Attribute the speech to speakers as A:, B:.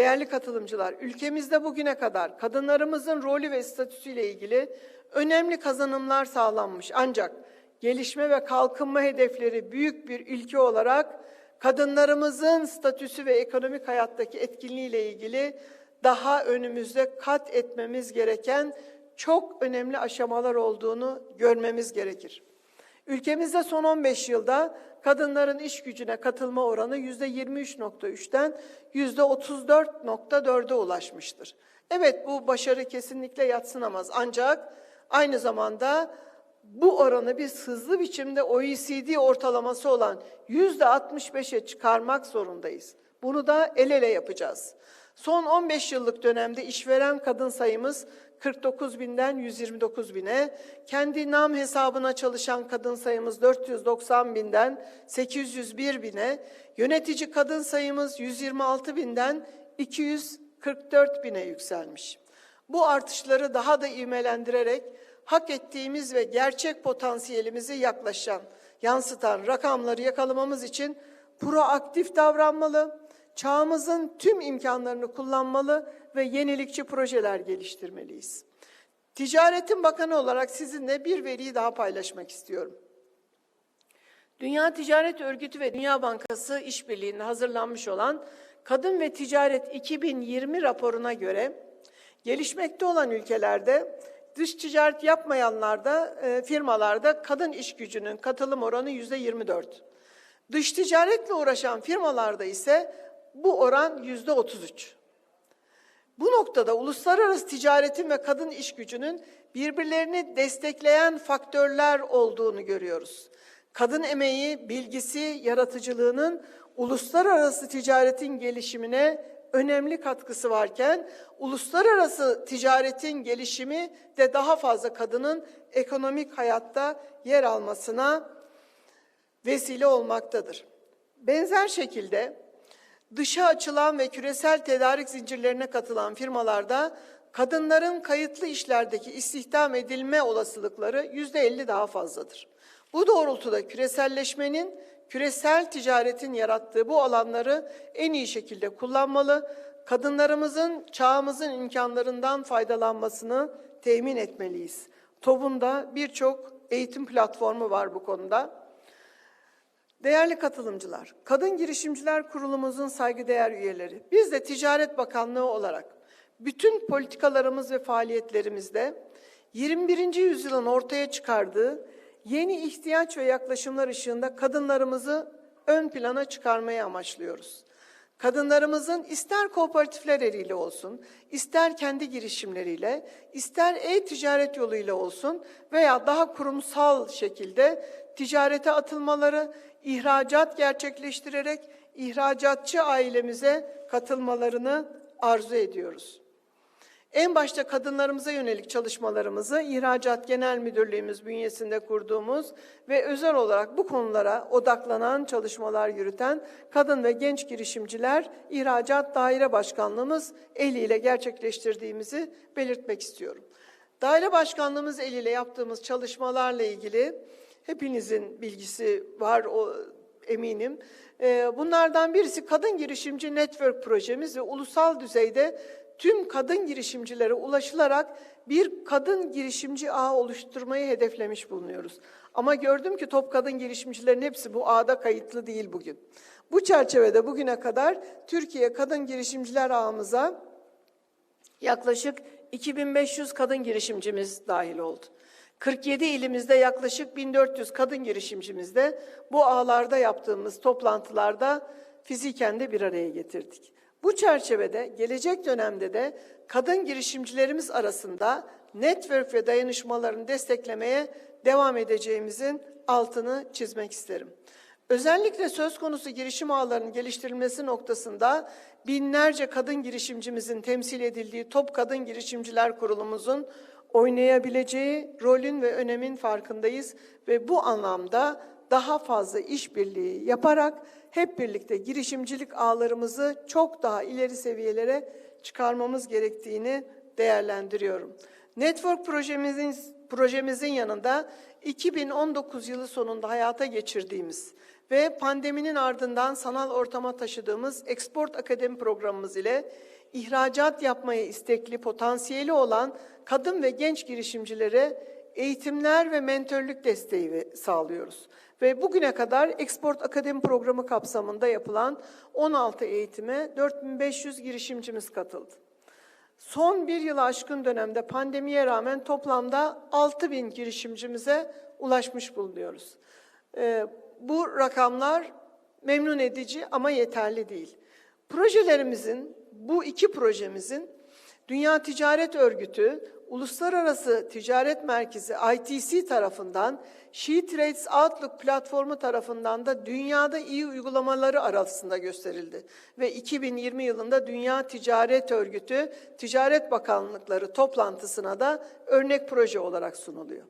A: Değerli katılımcılar, ülkemizde bugüne kadar kadınlarımızın rolü ve statüsüyle ilgili önemli kazanımlar sağlanmış. Ancak gelişme ve kalkınma hedefleri büyük bir ülke olarak kadınlarımızın statüsü ve ekonomik hayattaki etkinliğiyle ilgili daha önümüzde kat etmemiz gereken çok önemli aşamalar olduğunu görmemiz gerekir. Ülkemizde son 15 yılda kadınların iş gücüne katılma oranı %23.3'ten %34.4'e ulaşmıştır. Evet bu başarı kesinlikle yatsınamaz ancak aynı zamanda bu oranı biz hızlı biçimde OECD ortalaması olan %65'e çıkarmak zorundayız. Bunu da el ele yapacağız. Son 15 yıllık dönemde işveren kadın sayımız 49 binden 129 bine, kendi nam hesabına çalışan kadın sayımız 490 binden 801 bine, yönetici kadın sayımız 126 binden 244 bine yükselmiş. Bu artışları daha da ivmelendirerek hak ettiğimiz ve gerçek potansiyelimizi yaklaşan, yansıtan rakamları yakalamamız için proaktif davranmalı, çağımızın tüm imkanlarını kullanmalı ve yenilikçi projeler geliştirmeliyiz. Ticaretin Bakanı olarak sizinle bir veriyi daha paylaşmak istiyorum. Dünya Ticaret Örgütü ve Dünya Bankası işbirliğinde hazırlanmış olan Kadın ve Ticaret 2020 raporuna göre gelişmekte olan ülkelerde dış ticaret yapmayanlarda, e, firmalarda kadın iş gücünün katılım oranı yüzde 24. Dış ticaretle uğraşan firmalarda ise bu oran yüzde 33. Bu noktada uluslararası ticaretin ve kadın iş gücünün birbirlerini destekleyen faktörler olduğunu görüyoruz. Kadın emeği, bilgisi, yaratıcılığının uluslararası ticaretin gelişimine önemli katkısı varken uluslararası ticaretin gelişimi de daha fazla kadının ekonomik hayatta yer almasına vesile olmaktadır. Benzer şekilde dışa açılan ve küresel tedarik zincirlerine katılan firmalarda kadınların kayıtlı işlerdeki istihdam edilme olasılıkları yüzde elli daha fazladır. Bu doğrultuda küreselleşmenin, küresel ticaretin yarattığı bu alanları en iyi şekilde kullanmalı, kadınlarımızın çağımızın imkanlarından faydalanmasını temin etmeliyiz. TOB'un birçok eğitim platformu var bu konuda. Değerli katılımcılar, Kadın Girişimciler Kurulumuzun saygıdeğer üyeleri, biz de Ticaret Bakanlığı olarak bütün politikalarımız ve faaliyetlerimizde 21. yüzyılın ortaya çıkardığı yeni ihtiyaç ve yaklaşımlar ışığında kadınlarımızı ön plana çıkarmayı amaçlıyoruz. Kadınlarımızın ister kooperatifler eliyle olsun, ister kendi girişimleriyle, ister e-ticaret yoluyla olsun veya daha kurumsal şekilde ticarete atılmaları, ihracat gerçekleştirerek ihracatçı ailemize katılmalarını arzu ediyoruz. En başta kadınlarımıza yönelik çalışmalarımızı İhracat Genel Müdürlüğümüz bünyesinde kurduğumuz ve özel olarak bu konulara odaklanan çalışmalar yürüten Kadın ve Genç Girişimciler İhracat Daire Başkanlığımız eliyle gerçekleştirdiğimizi belirtmek istiyorum. Daire Başkanlığımız eliyle yaptığımız çalışmalarla ilgili hepinizin bilgisi var o eminim. Ee, bunlardan birisi Kadın Girişimci Network projemiz ve ulusal düzeyde tüm kadın girişimcilere ulaşılarak bir kadın girişimci ağ oluşturmayı hedeflemiş bulunuyoruz. Ama gördüm ki top kadın girişimcilerin hepsi bu ağda kayıtlı değil bugün. Bu çerçevede bugüne kadar Türkiye Kadın Girişimciler Ağımıza yaklaşık 2500 kadın girişimcimiz dahil oldu. 47 ilimizde yaklaşık 1400 kadın girişimcimiz de bu ağlarda yaptığımız toplantılarda fiziken de bir araya getirdik. Bu çerçevede gelecek dönemde de kadın girişimcilerimiz arasında network ve dayanışmalarını desteklemeye devam edeceğimizin altını çizmek isterim. Özellikle söz konusu girişim ağlarının geliştirilmesi noktasında binlerce kadın girişimcimizin temsil edildiği Top Kadın Girişimciler Kurulumuzun oynayabileceği rolün ve önemin farkındayız ve bu anlamda daha fazla işbirliği yaparak hep birlikte girişimcilik ağlarımızı çok daha ileri seviyelere çıkarmamız gerektiğini değerlendiriyorum. Network projemizin projemizin yanında 2019 yılı sonunda hayata geçirdiğimiz ve pandeminin ardından sanal ortama taşıdığımız Export Akademi programımız ile ihracat yapmaya istekli, potansiyeli olan kadın ve genç girişimcilere eğitimler ve mentörlük desteği sağlıyoruz. Ve bugüne kadar Export Akademi programı kapsamında yapılan 16 eğitime 4500 girişimcimiz katıldı. Son bir yılı aşkın dönemde pandemiye rağmen toplamda 6 bin girişimcimize ulaşmış bulunuyoruz. Ee, bu rakamlar memnun edici ama yeterli değil. Projelerimizin, bu iki projemizin Dünya Ticaret Örgütü, Uluslararası Ticaret Merkezi ITC tarafından, She Trades Outlook platformu tarafından da dünyada iyi uygulamaları arasında gösterildi. Ve 2020 yılında Dünya Ticaret Örgütü, Ticaret Bakanlıkları toplantısına da örnek proje olarak sunuluyor.